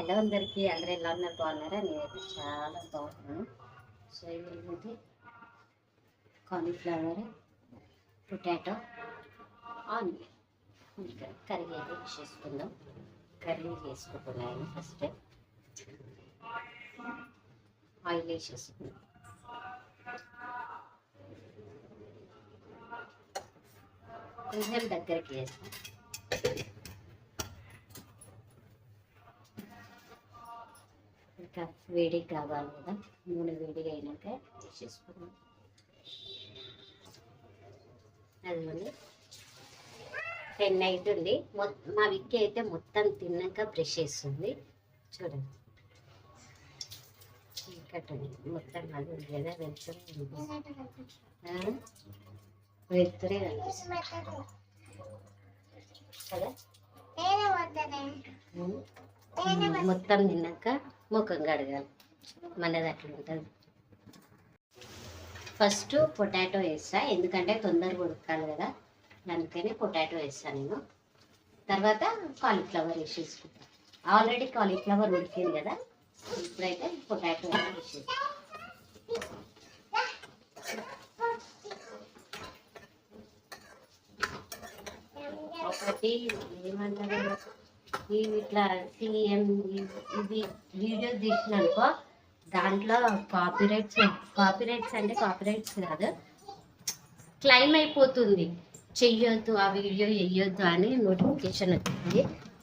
Hello అందరికీ అందరూ ఎలా ఉన్నారు? బాగున్నారా? నేనైతే చాలా బాగున్నాను. సో ఏంటంటే కాలీఫ్లవర్ పొటాటో ఆనియన్. కర్రీ అయితే చేసుకుందాం కర్రీ చేసుకుంటున్నాను ఫస్ట్. ఆయిల్ వేసేసుకుందాం. కొంచెం దగ్గరికి వేస్తాం. వేడికి కావాలి కదా నూనె వేడిగా అయినాక వేసేసుకున్నాం అదిగోండి టెన్ అవుతుంది మా విక్కి అయితే మొత్తం తిన్నాక బ్రష్ చేస్తుంది. చూడండి. ఉంది. మొత్తం అది ఉంది కదా? వెళ్తురే వెళ్తురే కదా మొత్తం తిన్నాక ముఖం కడగాలి. మనది అట్లా ఉంటుంది. ఫస్ట్ పొటాటో వేస్తా. ఎందుకంటే తొందరగా ఉడకాలి కదా. అందుకని పొటాటో వేస్తాను నేను. తర్వాత కాలీఫ్లవర్ వేసేసుకుంటాను ఆల్రెడీ కాలీఫ్లవర్ ఉడికింది కదా. ఇప్పుడైతే పొటాటో వేసేసుకుంటాను ఒకటి ఏమంటారు? ఇట్లా సీఎం ఇది వీడియో తీసిన అనుకో దాంట్లో కాపీరైట్స్ కాపీరైట్స్ అంటే కాపీరైట్స్ కాదు. క్లైమ్ అయిపోతుంది. చెయ్యొద్దు ఆ వీడియో చెయ్యొద్దు అని నోటిఫికేషన్ వచ్చింది.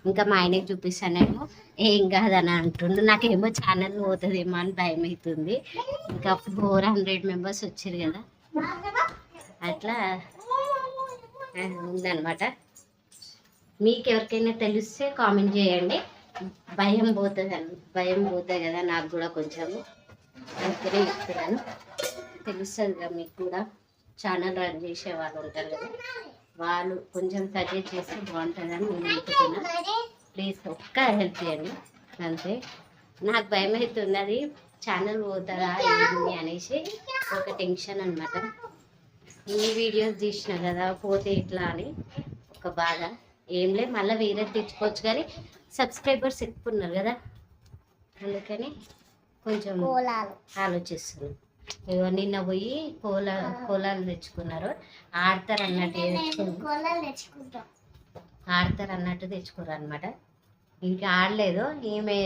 ఇంకా మా ఆయనకి చూపిస్తానేమో ఏం కాదని అంటుండు. నాకేమో ఛానల్ పోతుందేమో అని భయం అవుతుంది ఇంకా ఫోర్ హండ్రెడ్ మెంబర్స్ వచ్చారు కదా. అట్లా ఉందన్నమాట. మీకు ఎవరికైనా తెలిస్తే కామెంట్ చేయండి. భయం పోతుంది భయం పోతుంది కదా నాకు కూడా కొంచెం. అందుకనే చెప్తున్నాను. తెలుస్తుంది కదా మీకు కూడా. ఛానల్ రన్ చేసే వాళ్ళు ఉంటారు కదా. వాళ్ళు కొంచెం సజెస్ట్ చేస్తే బాగుంటుందని నేను అనుకుంటున్నా. ప్లీజ్ ఒక్క హెల్ప్ చేయండి. అంతే. నాకు భయం అవుతున్నది ఛానల్ పోతుందా ఏంటి అనేసి ఒక టెన్షన్ అనమాట ఈ వీడియోస్ తీసిన కదా పోతే ఇట్లా అని ఒక బాధ. ఏం లేదు మళ్ళీ వేరే తెచ్చుకోవచ్చు కానీ సబ్స్క్రైబర్స్ ఎక్కువ ఉన్నారు కదా. అందుకని కొంచెం ఆలోచిస్తున్నాను ఇగో నిన్న పోయి కోల కోలాలు తెచ్చుకున్నారు. ఆడతారు అన్నట్టు ఆడతారు అన్నట్టు తెచ్చుకోరు అనమాట ఇంకా ఆడలేదు ఈమె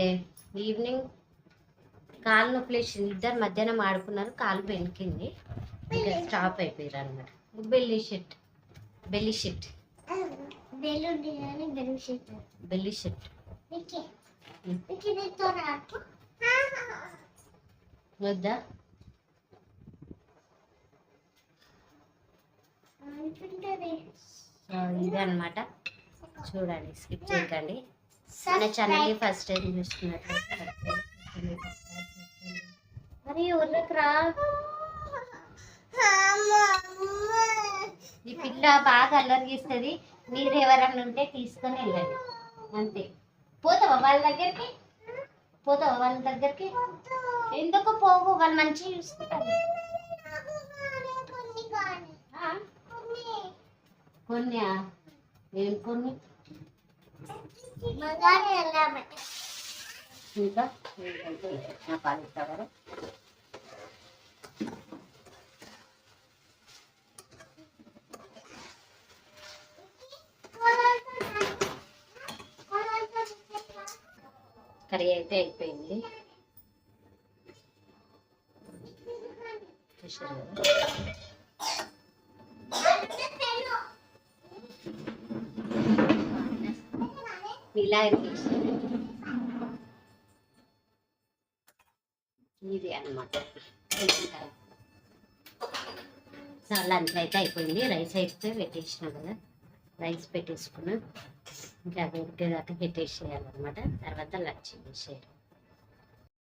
ఈవినింగ్ కాలు నొప్పి లేచింది ఇద్దరు మధ్యాహ్నం ఆడుకున్నారు కాలు బెనికింది ఇంకా స్టాప్ అయిపోయారు అనమాట బెల్లి షెట్ బెల్లి షెట్ బెల్లి షెట్ వద్దా? సో ఇదే అనమాట చూడండి స్కిప్ చేయకండి. మన ఛానల్ని ఫస్ట్ టైం చూస్తున్నట్లయితే మరి ఊర్లోకి రా. ఈ పిల్ల బాగా అల్లరి చేస్తుంది మీరు ఎవరన్నా ఉంటే తీసుకొని వెళ్ళండి. అంతే. పోతావా వాళ్ళ దగ్గరికి? పోతావా వాళ్ళ దగ్గరికి? ఎందుకు పోవు? వాళ్ళు మంచిగా చూసుకుంటారు. కొన్ని ఏం కొన్ని ఇంకా? ఏంటంటే కర్రీ అయితే అయిపోయింది. చూశారు ఇలా ఇది అనమాట సో లంచ్ అయితే అయిపోయింది. రైస్ అయితే పెట్టేసిన కదా. రైస్ పెట్టేసుకున్నా. ఇంకా అది ఉడికేదాకా పెట్టేసేయాలన్నమాట. తర్వాత లంచ్ వేసేయాలి